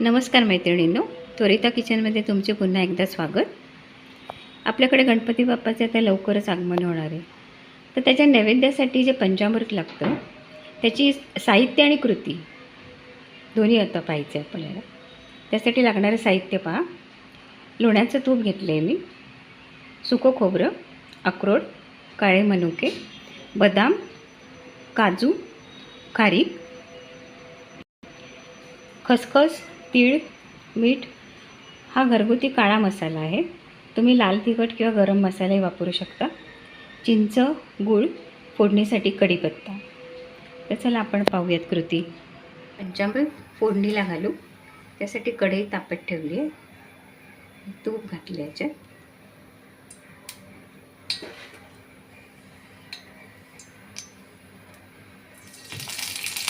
नमस्कार मैत्रिणींनो त्वरिता किचनमध्ये तुमचे पुन्हा एकदा स्वागत. आपल्याकडे गणपती बाप्पाचे आता लवकरच आगमन होणार आहे. तर त्याच्या नैवेद्यासाठी जे पंचामृत लागतं त्याची साहित्य आणि कृती दोन्ही आता पाहायचं आहे आपल्याला. त्यासाठी लागणारं साहित्य पहा. लोण्याचं तूप घेतलं आहे मी. सुकं खोबरं अक्रोड काळे मनुके बदाम काजू खारीक खसखस तीळ मीठ हा घरगुती काळा मसाला आहे. तुम्ही लाल तिखट किंवा गरम मसालाही वापरू शकता. चिंच गूळ फोडणीसाठी कढीपत्ता. तर चला आपण पाहूयात कृती. पंचामृत फोडणीला घालू. त्यासाठी कढई तापत ठेवली आहे. तूप घातले याच्यात.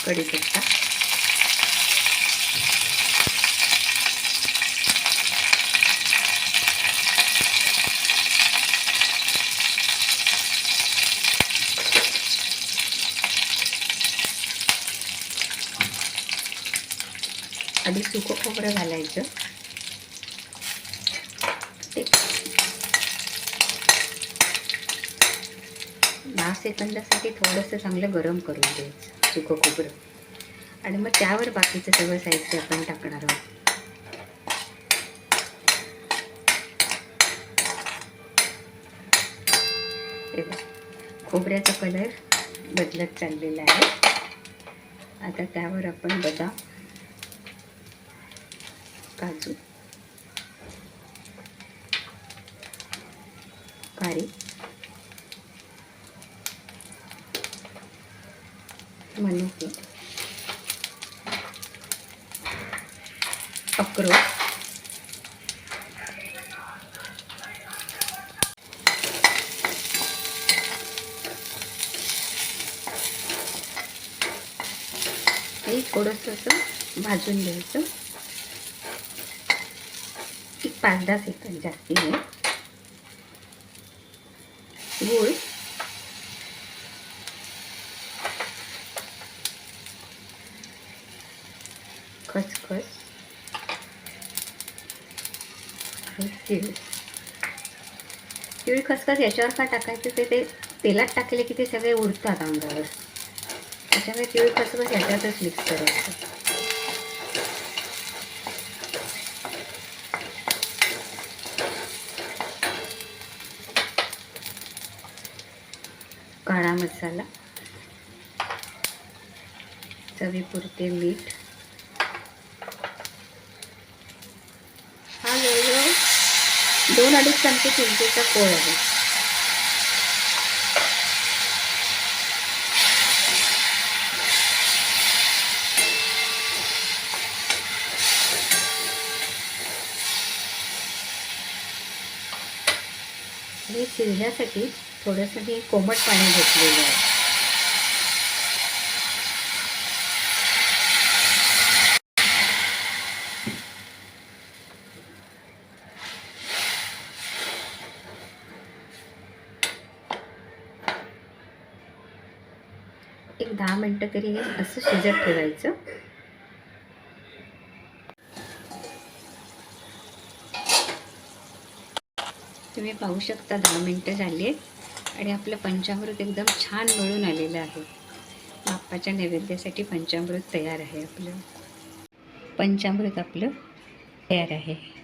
कढीपत्ता. आधी सुकं खोबरं घालायचं. दहा सेकंदासाठी थोडंसं चांगलं गरम करून द्यायचं सुकं खोबरं. आणि मग त्यावर बाकीचं सगळं साहित्य आपण टाकणार आहोत. खोबऱ्याचा कलर बदलत चाललेला आहे. आता त्यावर आपण बदाम काजू. खारी मनुके. अक्रोड. थोडंसं असं भाजून घ्यायचं. पाच दहा सेकंद जास्ती गूळ. खसखस. आणि तिळ. खसखस याच्यावर का टाकायचं? ते ते तेलात टाकले की ते सगळे उडतात अंगावर. त्याच्यामुळे तिळ खसखस याच्यातच मिक्स करायचं. खडा मसाला चवीपुरते मीठ. हा जवळजवळ दोन अडीच चमचे चिंचेचा कोळ आहे. हे शिजण्यासाठी थोडंसं मी कोमट पाणी घेतलेलं आहे. एक दहा मिनटं तरी असं शिजत ठेवायचं. तुम्ही पाहू शकता दहा मिनटं झाली आहेत आणि आपलं पंचामृत एकदम छान मिळून आलेलं आहे. बाप्पाच्या नैवेद्यासाठी पंचामृत तयार आहे आपलं. पंचामृत आपलं तयार आहे.